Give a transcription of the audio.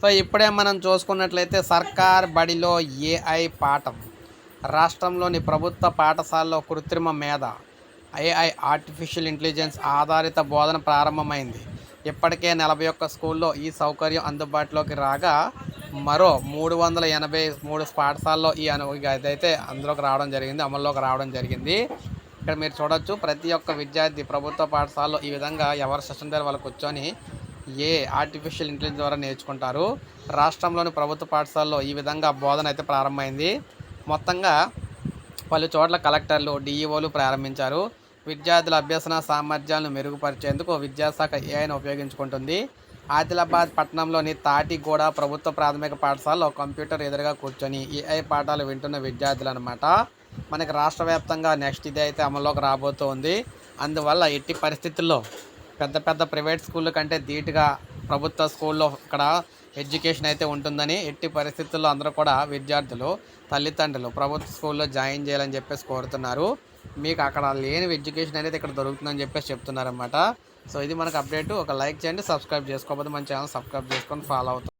So ఇప్పుడే మనం చూసుకున్నట్లయితే సర్కార్ బడిలో ఏఐ పాఠం. రాష్ట్రంలోని ప్రభుత్వ పాఠశాలలో కృత్రిమ మేధ ఏఐ ఆర్టిఫిషియల్ ఇంటెలిజెన్స్ ఆధారిత బోధన ప్రారంభమైంది. ఇప్పటికే నలభై ఒక్క స్కూల్లో ఈ సౌకర్యం అందుబాటులోకి రాగా మరో మూడు వందల ఎనభై మూడు పాఠశాలలో ఈ అను ఇదైతే అందులోకి రావడం జరిగింది అమల్లోకి రావడం జరిగింది. ఇక్కడ మీరు చూడొచ్చు ప్రతి ఒక్క విద్యార్థి ప్రభుత్వ పాఠశాలలో ఈ విధంగా ఎవరు సెషన్ దగ్గర వాళ్ళు కూర్చొని ఏ ఆర్టిఫిషియల్ ఇంటెలిజెన్స్ ద్వారా నేర్చుకుంటారు? రాష్ట్రంలోని ప్రభుత్వ పాఠశాలలో ఈ విధంగా బోధన అయితే ప్రారంభమైంది. మొత్తంగా పలు చోట్ల కలెక్టర్లు డిఈఓలు ప్రారంభించారు. విద్యార్థుల అభ్యసన సామర్థ్యాలను మెరుగుపరిచేందుకు విద్యాశాఖ ఏఐను ఉపయోగించుకుంటుంది. ఆదిలాబాద్ పట్టణంలోని తాటిగూడ ప్రభుత్వ ప్రాథమిక పాఠశాలలో కంప్యూటర్ ఎదురుగా కూర్చొని ఏఐ పాఠాలు వింటున్న విద్యార్థులు అనమాట మనకి రాష్ట్ర వ్యాప్తంగా నెక్స్ట్ ఇది అయితే అమల్లోకి రాబోతోంది. అందువల్ల ఎట్టి పరిస్థితుల్లో పెద్ద పెద్ద ప్రైవేట్ స్కూళ్ళ కంటే ధీటుగా ప్రభుత్వ స్కూల్లో ఇక్కడ ఎడ్యుకేషన్ అయితే ఉంటుందని ఎట్టి పరిస్థితుల్లో అందరూ కూడా విద్యార్థులు తల్లిదండ్రులు ప్రభుత్వ స్కూల్లో జాయిన్ చేయాలని చెప్పేసి కోరుతున్నారు. మీకు అక్కడ లేని ఎడ్యుకేషన్ అనేది ఇక్కడ దొరుకుతుందని చెప్పేసి చెప్తున్నారన్నమాట. సో ఇది మనకు అప్డేట్. ఒక లైక్ చేయండి సబ్స్క్రైబ్ చేసుకోకపోతే మన ఛానల్ సబ్స్క్రైబ్ చేసుకొని ఫాలో అవుతుంది